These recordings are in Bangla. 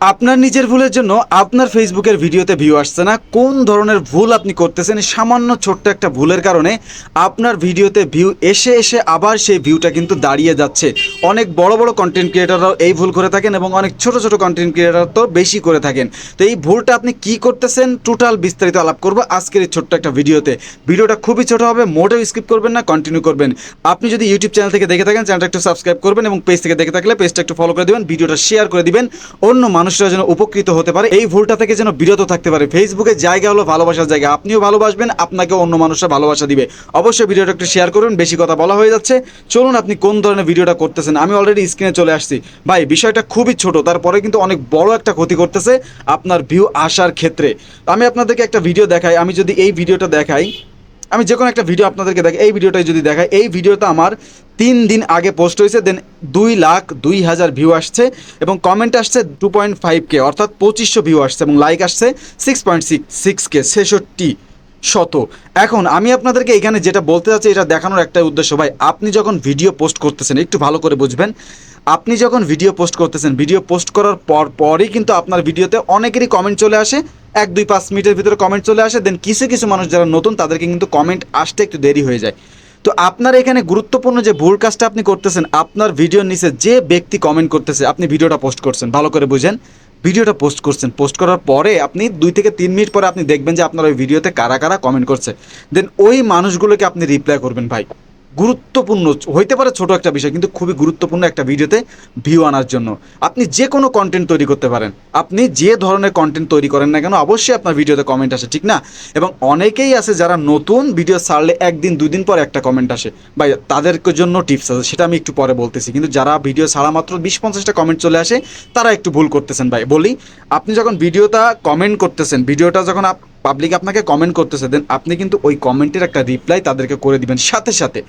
আপনার নিজের ভুলের জন্য আপনার ফেসবুকের ভিডিওতে ভিউ আসছে না। কোন ধরনের ভুল আপনি করতেছেন? সামান্য ছোট্ট একটা ভুলের কারণে আপনার ভিডিওতে ভিউ এসে এসে আবার সেই ভিউটা কিন্তু দাঁড়িয়ে যাচ্ছে। অনেক বড় বড় কন্টেন্ট ক্রিয়েটাররাও এই ভুল করে থাকেন এবং অনেক ছোট ছোট কন্টেন্ট ক্রিয়েটার তো বেশি করে থাকেন। তো এই ভুলটা আপনি কি করতেছেন? টোটাল বিস্তারিত আলাপ করব আজকের এই ছোট্ট একটা ভিডিওতে। ভিডিওটা খুবই ছোট হবে, মোটেও স্কিপ করবেন না কন্টিনিউ করবেন। আপনি যদি ইউটিউব চ্যানেল থেকে দেখে থাকেন চ্যানেলটা একটু সাবস্ক্রাইব করবেন এবং পেজ থেকে দেখে থাকলে পেজটা একটু ফলো করে দেবেন, ভিডিওটা শেয়ার করে দিবেন, অন্য মানুষরা যেন উপকৃত হতে পারে, এই ভুলটা থেকে যেন বিরত থাকতে পারে। ফেসবুকের জায়গা হলো ভালোবাসার জায়গা, আপনিও ভালোবাসবেন, আপনাকে অন্য মানুষরা ভালোবাসা দিবে। অবশ্যই ভিডিওটা একটু শেয়ার করুন, বেশি কথা বলা হয়ে যাচ্ছে। চলুন আপনি কোন ধরনের ভিডিওটা করতেছেন? আমি অলরেডি স্ক্রিনে চলে আসছি। ভাই, বিষয়টা খুবই ছোট, তারপরে কিন্তু অনেক বড় একটা ক্ষতি করতেছে আপনার ভিউ আসার ক্ষেত্রে। আমি আপনাদেরকে একটা ভিডিও দেখাই, আমি যদি এই ভিডিওটা দেখাই আমি যে কোনো একটা ভিডিও আপনাদেরকে দেখাই, এই ভিডিওটাই যদি দেখাই, এই ভিডিওটা আমার তিন দিন আগে পোস্ট হয়েছে দেন দুই লাখ দুই হাজার ভিউ আসছে এবং কমেন্ট আসছে টু পয়েন্ট ফাইভ কে অর্থাৎ পঁচিশশো ভিউ আসছে এবং লাইক আসছে সিক্স পয়েন্ট সিক্স সিক্স কে ছেষট্টি শত। এখন আমি আপনাদেরকে এখানে যেটা বলতে চাচ্ছি, এটা দেখানোর একটাই উদ্দেশ্য। ভাই, আপনি যখন ভিডিও পোস্ট করতেছেন, একটু ভালো করে বুঝবেন, আপনি যখন ভিডিও পোস্ট করতেছেন ভিডিও পোস্ট করার পর, পরই কিন্তু আপনার ভিডিওতে অনেকেরই কমেন্ট চলে আসে এক, দুই, পাঁচ মিনিটের ভিতরে কমেন্ট চলে আসে দেন কিছু কিছু মানুষ যারা নতুন, তাদেরকে কিন্তু কমেন্ট আসতে একটু দেরি হয়ে যায়। তো আপনার এখানে গুরুত্বপূর্ণ যে ভুল কাজটা আপনি করতেছেন, আপনার ভিডিওর নিচে যে ব্যক্তি কমেন্ট করতেছে, আপনি ভিডিওটা পোস্ট করছেন, ভালো করে বুঝেন। ভিডিওটা পোস্ট করছেন পোস্ট করার পরে আপনি দুই থেকে তিন মিনিট পরে আপনি দেখবেন যে আপনার ওই ভিডিওতে কারা কারা কমেন্ট করছে। দেন ওই মানুষগুলোকে আপনি রিপ্লাই করবেন ভাই। গুরুত্বপূর্ণ, হইতে পারে ছোট একটা বিষয়, কিন্তু খুবই গুরুত্বপূর্ণ একটা ভিডিওতে ভিউ আনার জন্য। আপনি যে কোনো কন্টেন্ট তৈরি করতে পারেন। আপনি যে ধরনের কন্টেন্ট তৈরি করেন না কেন, অবশ্যই আপনার ভিডিওতে কমেন্ট আসে, ঠিক না? এবং অনেকেই আছে যারা নতুন ভিডিও ছাড়লে একদিন দুই দিন পর একটা কমেন্ট আসে। বা তাদের জন্য টিপস আছে, সেটা আমি একটু পরে বলতেছি। কিন্তু যারা ভিডিও ছাড়া মাত্র বিশ, পঞ্চাশটা কমেন্ট চলে আসে, তারা একটু ভুল করতেছেন, ভাই। বলি, আপনি যখন ভিডিওটা কমেন্ট করতেছেন ভিডিওটা যখন পাবলিক আপনাকে কমেন্ট করতেছে দেন আপনি কিন্তু ওই কমেন্টের একটা রিপ্লাই তাদেরকে করে দিবেন সাথে সাথে।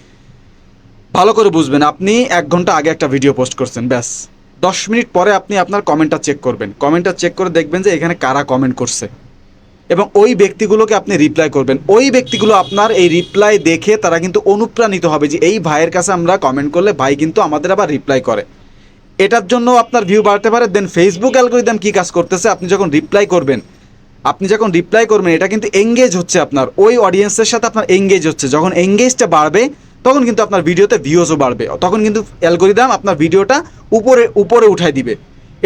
ভালো করে বুঝবেন, আপনি এক ঘণ্টা আগে একটা ভিডিও পোস্ট করছেন, ব্যাস। দশ মিনিট পরে আপনি আপনার কমেন্টটা চেক করবেন। কমেন্টটা চেক করে দেখবেন যে এখানে কারা কমেন্ট করছে। এবং ওই ব্যক্তিগুলোকে আপনি রিপ্লাই করবেন। ওই ব্যক্তিগুলো আপনার এই রিপ্লাই দেখে তারা কিন্তু অনুপ্রাণিত হবে যে এই ভাইয়ের কাছে আমরা কমেন্ট করলে ভাই কিন্তু আমাদের আবার রিপ্লাই করে। এটার জন্য আপনার ভিউ বাড়তে পারে দেন ফেসবুক অ্যালগোরিদম কী কাজ করতেছে? আপনি যখন রিপ্লাই করবেন আপনি যখন রিপ্লাই করবেন, এটা কিন্তু এঙ্গেজ হচ্ছে আপনার। ওই অডিয়েন্সের সাথে আপনার এঙ্গেজ হচ্ছে। যখন এঙ্গেজটা বাড়বে, তখন কিন্তু আপনার ভিডিওতে ভিউজও বাড়বে। তখন কিন্তু অ্যালগোরিদাম আপনার ভিডিওটা উপরে উপরে উঠাই দিবে।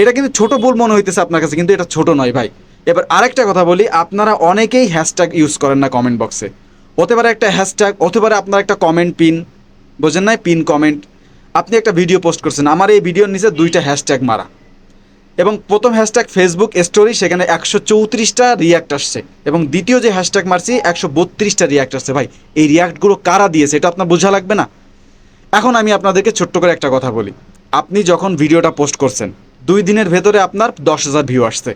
এটা কিন্তু ছোট ভুল মনে হইতেছে আপনার কাছে, কিন্তু এটা ছোট নয় ভাই। এবার আরেকটা কথা বলি, আপনারা অনেকেই হ্যাশট্যাগ ইউজ করেন না কমেন্ট বক্সে হতে পারে একটা হ্যাশট্যাগ হতে পারে আপনার একটা কমেন্ট পিন বোঝেন নাই? পিন কমেন্ট আপনি একটা ভিডিও পোস্ট করছেন, আমার এই ভিডিওর নিচে দুইটা হ্যাশট্যাগ মারা। এবং প্রথম হ্যাশট্যাগ ফেসবুক স্টোরি সেখানে একশো চৌত্রিশটা রিয়াক্ট আসছে। এবং দ্বিতীয় যে হ্যাশট্যাগ মারছি, একশো বত্রিশটা রিয়াক্ট আসছে। ভাই, এই রিয়াক্টগুলো কারা দিয়েছে, এটা আপনার বোঝা লাগবে না? এখন আমি আপনাদেরকে ছোট্ট করে একটা কথা বলি। আপনি যখন ভিডিওটা পোস্ট করছেন, দুই দিনের ভেতরে আপনার দশ হাজার ভিউ আসছে।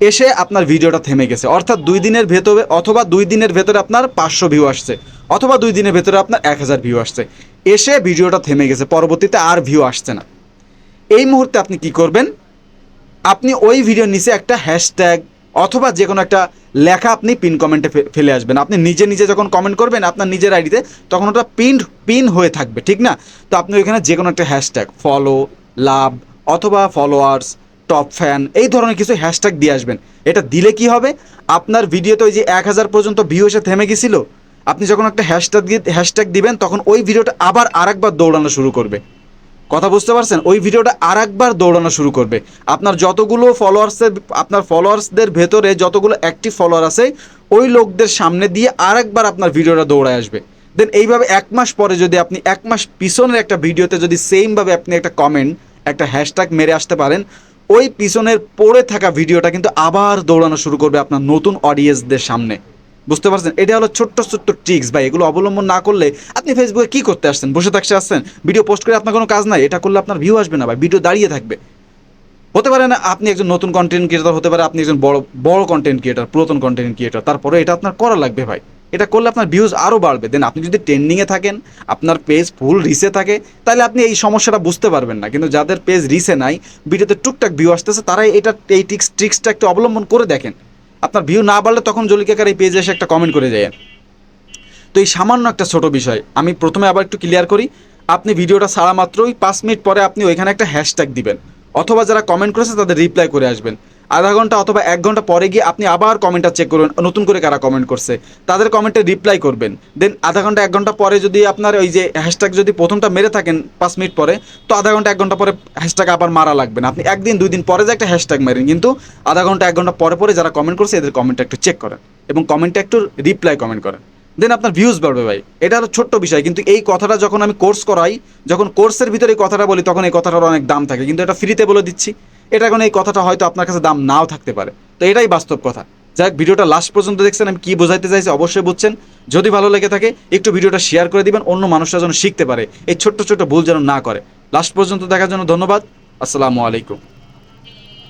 এসে আপনার ভিডিওটা থেমে গেছে। অর্থাৎ দুই দিনের ভেতরে, অথবা দুই দিনের ভেতরে আপনার পাঁচশো ভিউ আসছে, অথবা দুই দিনের ভেতরে আপনার এক হাজার ভিউ আসছে। এসে ভিডিওটা থেমে গেছে, পরবর্তীতে আর ভিউ আসছে না। এই মুহূর্তে আপনি কি করবেন? আপনি ওই ভিডিওর নিচে একটা হ্যাশট্যাগ অথবা যে কোনো একটা লেখা আপনি পিন কমেন্টে ফেলে আসবেন। আপনি নিজে নিজে যখন কমেন্ট করবেন, আপনার নিজের আইডিতে তখন ওটা পিন পিন হয়ে থাকবে, ঠিক না? তো আপনি ওইখানে যে কোনো একটা হ্যাশট্যাগ ফলো লাভ অথবা ফলোয়ার্স টপ ফ্যান এই ধরনের কিছু হ্যাশট্যাগ দিয়ে আসবেন। এটা দিলে কি হবে? আপনার ভিডিওতে ওই যে এক হাজার পর্যন্ত ভিউ এসে থেমে গেছিল, আপনি যখন একটা হ্যাশট্যাগ হ্যাশট্যাগ দিবেন, তখন ওই ভিডিওটা আবার আরেকবার দৌড়ানো শুরু করবে। কথা বুঝতে পারছেন? ওই ভিডিওটা আর একবার দৌড়ানো শুরু করবে। আপনার যতগুলো ফলোয়ার্সের আপনার ফলোয়ার্সদের ভেতরে যতগুলো অ্যাক্টিভ ফলোয়ার আছে, ওই লোকদের সামনে দিয়ে আর একবার আপনার ভিডিওটা দৌড়ায় আসবে। দেন এইভাবে এক মাস পরে যদি আপনি এক মাস পিছনের একটা ভিডিওতে যদি সেমভাবে আপনি একটা কমেন্ট একটা হ্যাশট্যাগ মেরে আসতে পারেন, ওই পিছনের পড়ে থাকা ভিডিওটা কিন্তু আবার দৌড়ানো শুরু করবে আপনার নতুন অডিয়েন্সদের সামনে। বুঝতে পারছেন? এটা হলো ছোট্ট ছোট্ট ট্রিক্স ভাই, এগুলো অবলম্বন না করলে আপনি ফেসবুকে কি করতে আসছেন? বসে থাকতে আসছেন? ভিডিও পোস্ট করে আপনার কোনো কাজ নাই, এটা করলে আপনার ভিউ আসবে না ভাই ভিডিও দাঁড়িয়ে থাকবে। হতে পারে না আপনি একজন নতুন কন্টেন্ট ক্রিয়েটার হতে পারে আপনি একজন বড় বড় কন্টেন্ট ক্রিয়েটার পুরাতন কন্টেন্ট ক্রিয়েটার তারপরে এটা আপনার করা লাগবে ভাই। এটা করলে আপনার ভিউজ আরও বাড়বে। দেন আপনি যদি ট্রেন্ডিংয়ে থাকেন, আপনার পেজ ফুল রিসে থাকে, তাহলে আপনি এই সমস্যাটা বুঝতে পারবেন না। কিন্তু যাদের পেজ রিসে নাই ভিডিওতে টুকটাক ভিউ আসতেছে, তারাই এটা, এই টিক্স ট্রিক্সটা একটু অবলম্বন করে দেখেন। আপনার ভিউ না বাড়লে তখন জলিকাকার এই পেজে এসে একটা কমেন্ট করে যায়। তো এই সামান্য একটা ছোট বিষয়, আমি প্রথমে আবার একটু ক্লিয়ার করি, আপনি ভিডিওটা সারা মাত্রই পাঁচ মিনিট পরে আপনি ওইখানে একটা হ্যাশট্যাগ দিবেন, অথবা যারা কমেন্ট করেছে তাদের রিপ্লাই করে আসবেন। আধা ঘণ্টা অথবা এক ঘণ্টা পরে গিয়ে আপনি আবার কমেন্টটা চেক করবেন নতুন করে কারা কমেন্ট করছে। তাদের কমেন্টে রিপ্লাই করবেন। দেন আধা ঘণ্টা, এক ঘণ্টা পরে যদি আপনার ওই যে হ্যাশট্যাগ যদি প্রথমটা মেরে থাকেন পাঁচ মিনিট পরে, তো আধা ঘণ্টা, এক ঘণ্টা পরে হ্যাশট্যাগ আবার মারা লাগবে না। আপনি একদিন, দুই দিন পরে যে একটা হ্যাশট্যাগ মারেন, কিন্তু আধা ঘণ্টা, এক ঘণ্টা পরে পরে যারা কমেন্ট করছে, এদের কমেন্টটা একটু চেক করেন এবং কমেন্টটা একটু রিপ্লাই কমেন্ট করেন। দেন আপনার ভিউজ বাড়বে ভাই। এটা হলো ছোট্ট বিষয়, কিন্তু এই কথাটা যখন আমি কোর্স করাই, যখন কোর্সের ভিতরে এই কথাটা বলি, তখন এই কথাটার অনেক দাম থাকে, কিন্তু এটা ফ্রিতে বলে দিচ্ছি। এটা কোনো এই কথাটা হয়তো আপনার কাছে দাম নাও থাকতে পারে। তো এটাই বাস্তব কথা। যাই হোক, ভিডিওটা লাস্ট পর্যন্ত দেখছেন আমি কী বোঝাইতে চাইছি অবশ্যই বুঝছেন। যদি ভালো লেগে থাকে একটু ভিডিওটা শেয়ার করে দিবেন অন্য মানুষরা যেন শিখতে পারে। এই ছোট্ট ছোট্ট ভুল যেন না করে। লাস্ট পর্যন্ত দেখার জন্য ধন্যবাদ। আসসালামু আলাইকুম।